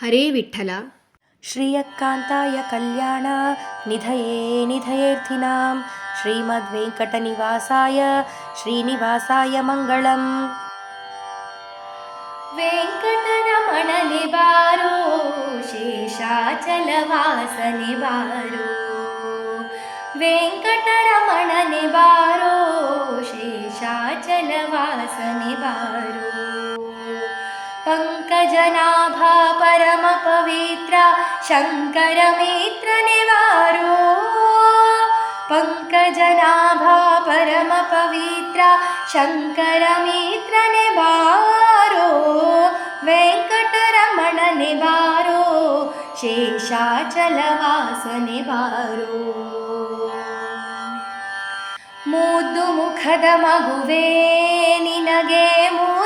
हरे विठ्ठल। श्रियकान्ताय कल्याण निधये निधयेऽर्थिनां श्रीमद्वेङ्कटनिवासाय श्रीनिवासाय मङ्गलम्। वेङ्कटरमणने बारो शेषाचलवासने बारो वेङ्कटरमणने बारो शेषाचलवासने बारो पङ्कजनाभा परमपवित्र शङ्करमित्रनिवारो पङ्कजनाभा परमपवित्र शङ्करमित्रनिवारो वेङ्कटरमणनिवारो ಶೇಷಾಚಲವಾಸನಿವಾರೋ ಮುದ್ದು ಮುಖದ ಮಗುವೇ ನಿನಗೆ ಮುದ್ದು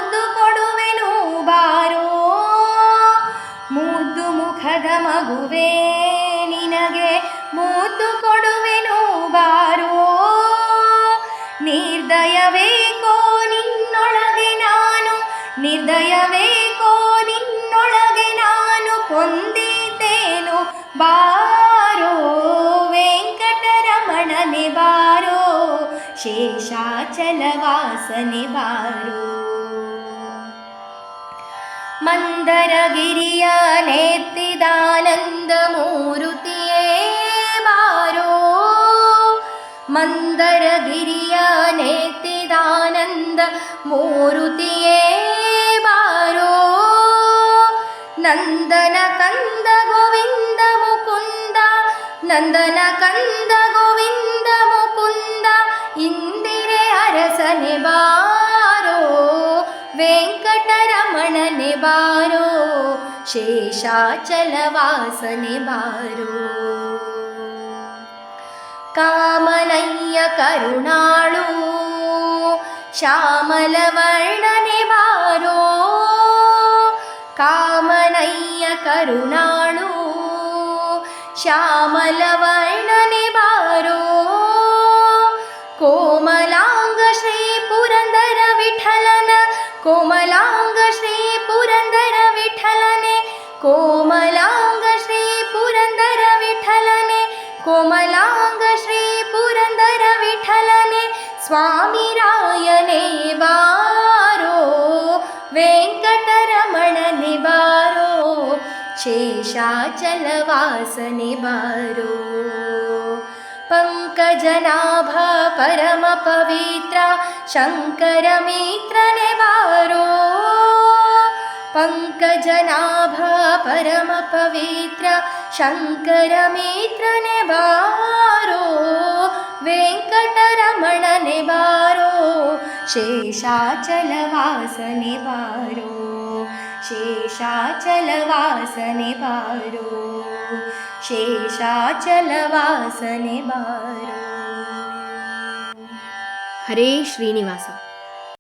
ಮುಖದ ಮಗುವೇ, ನಿನಗೆ ಮುದ್ದು ಕೊಡುವೆನು ಬಾರೋ. ನಿರ್ದಯವೇಕೋ ನಿನ್ನೊಳಗೆ ನಾನು, ನಿರ್ದಯವೇಕೋ ನಿನ್ನೊಳಗೆ ನಾನು ಕೊಂದಿದ್ದೇನು ಬಾರೋ. ವೆಂಕಟರಮಣನೆ ಬಾರೋ ಶೇಷಾಚಲವಾಸನೆ ಬಾರೋ. ಮಂದರಗಿರಿಯ മന്ദരഗിരിയാനേത്തിദാനന്ദ മൂരുതിയേ ബാരോ. നന്ദന കന്ദ ഗോവിന്ദ മുകുന്ദ നന്ദന കന്ദ ഗോവിന്ദ മുകുന്ദ ഇന്ദിരെ അരസനെ ബാരോ വെങ്കടരമണനെ ബാരോ ശേഷാചലവാസനെ ബാരോ. ಕಾಮನಯ್ಯ ಕರುಣಾಳು ಶ್ಯಾಮಲವರ್ಣನೆ ಬಾರೋ ಕಾಮನಯ್ಯ ಕರುಣಾಳು ಶ್ಯಾಮಲವರ್ಣನೆ ಬಾರೋ ಕೋಮಲಾಂಗ ಶ್ರೀ ಪುರಂದರ ವಿಠಲನ ಕೋಮಲಾಂಗ ಶ್ರೀ ಪುರಂದರ ವಿಠಲನೆ ಕೋಮಲಾಂಗ कोमलाङ्गश्रीपुरन्दरविठलने बारो वेङ्कटरमणनिवारो शेषाचलवासनिवारो पङ्कजनाभा परमपवित्रा शङ्करमित्रनिवारो पङ्कजनाभा परमपवित्र शङ्करमेत्र निवारो वेङ्कटरमण निवारो शेषाचलवासनिवारो शेषाचलवासनिवारो शेषाचलवासनिवारो। हरे श्रीनिवास।